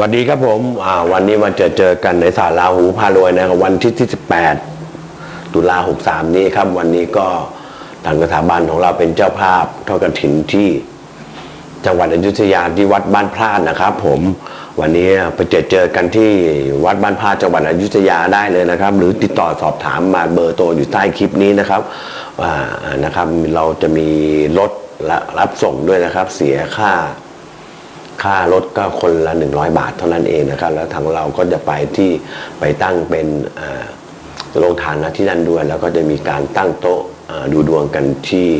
วันดีครับผมวันนี้มาเจอเจอกันในศาลาหูพารวยนะครับวันที่ที่18 ตุลา63 นี้ครับ วันนี้ก็ทางสถาบันของเราเป็นเจ้าภาพทอดกระถินที่ จังหวัดอยุธยาที่วัดบ้านพลาดนะครับ ผมวันนี้ไปเจอเจอกันที่วัดบ้านพลาดจังหวัดอยุธยาได้เลยนะครับ หรือติดต่อสอบถามมาเบอร์โทรอยู่ใต้คลิปนี้นะครับว่านะครับเราจะมีรถรับส่งด้วยนะครับ เสียค่า ค่ารถก็คนละ 100 บาทเท่านั้นเองนะครับ แล้วทางเราก็จะไปที่ไปตั้งเป็นโรงทานนะที่นั่นด้วย แล้วก็จะมีการตั้งโต๊ะดูดวงกันที่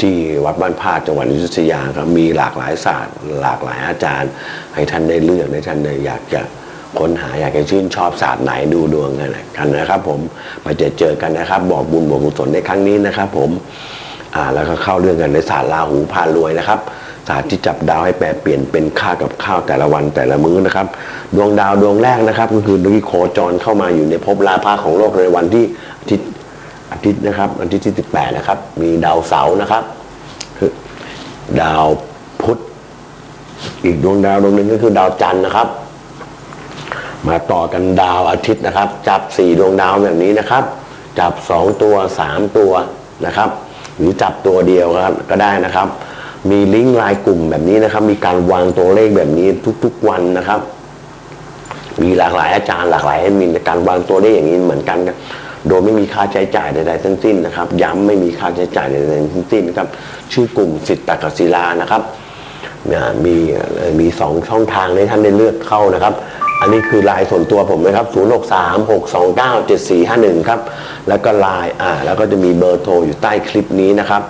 ที่วัดบ้านพาดจังหวัดอยุธยาครับมีหลากหลายศาสตร์ หลากหลายอาจารย์ ให้ท่านได้เลือกให้ท่านได้อยากจะค้นหาอยากจะชื่นชอบศาสตร์ไหนดูดวงกันกันนะครับ ผมไปเจอเจอกันนะครับ บอกบุญบอกกุศลในครั้งนี้นะครับ ผมอ่าแล้วก็เข้าเรื่องกันในศาสตร์ลาหูพารวยนะครับ ศาสตร์ที่จับดาวให้แปรเปลี่ยนเป็นค่ากับข้าวแต่ละวันแต่ละมื้อนะครับ ดวงดาวดวงแรกนะครับ ก็คือดวงที่โคจรเข้ามาอยู่ในภพราพาของโลกในวันที่อาทิตย์อาทิตย์นะครับอาทิตย์ที่ 18 นะครับ มีดาวเสาร์นะครับคือดาวพุธอีกดวงดาวดวงหนึ่งก็คือดาวจันทร์นะครับ มาต่อกันดาวอาทิตย์นะครับ จับสี่ดวงดาวแบบนี้นะครับ จับสองตัวสามตัวนะครับ หรือจับตัวเดียวครับก็ได้นะครับ มีลิงก์ไลน์กลุ่มแบบนี้นะครับ มีการวางตัวเลขแบบนี้ทุกๆวันนะครับ มีหลากหลายอาจารย์หลากหลายแอดมินในการวางตัวเลขอย่างนี้เหมือนกันครับโดยไม่มีค่าใช้จ่ายใดๆทั้งสิ้นนะครับ ย้ำไม่มีค่าใช้จ่ายใดๆทั้งสิ้นนะครับ ชื่อกลุ่มสิทธิ์ตะกศิลานะครับมีมีสองช่องทางให้ท่านได้เลือกเข้านะครับ อันนี้คือลน์ส่วนตัวผมนะครับ 0 6 3 6 2 9 7 4 5 1 ครับ แล้วก็ลน์อ่าแล้วก็จะมีเบอร์โทรอยู่ใต้คลิปนี้นะครับ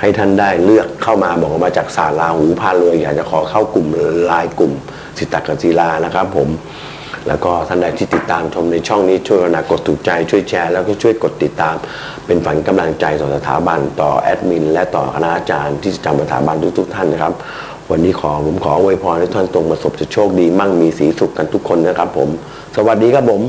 ให้ท่านได้เลือกเข้ามาบอกว่ามาจากสาราหูพารวยอยากจะขอเข้ากลุ่มลน์กลุ่มสิตตกศิลานะครับผมแล้วก็ท่านใดที่ติดตามชมในช่องนี้ช่วยกรุณากดถูกใจช่วยแชร์แล้วก็ช่วยกดติดตาม เป็นฝันกำลังใจต่อสถาบันต่อแอดมิน และต่อคณาจารย์ที่จำสถาบันทุกๆท่านนะครับ วันนี้ขอผมขออวยพรให้ท่านตรงประสบจะโชคดีมั่งมีสีสุขกันทุกคนนะครับผม สวัสดีครับผม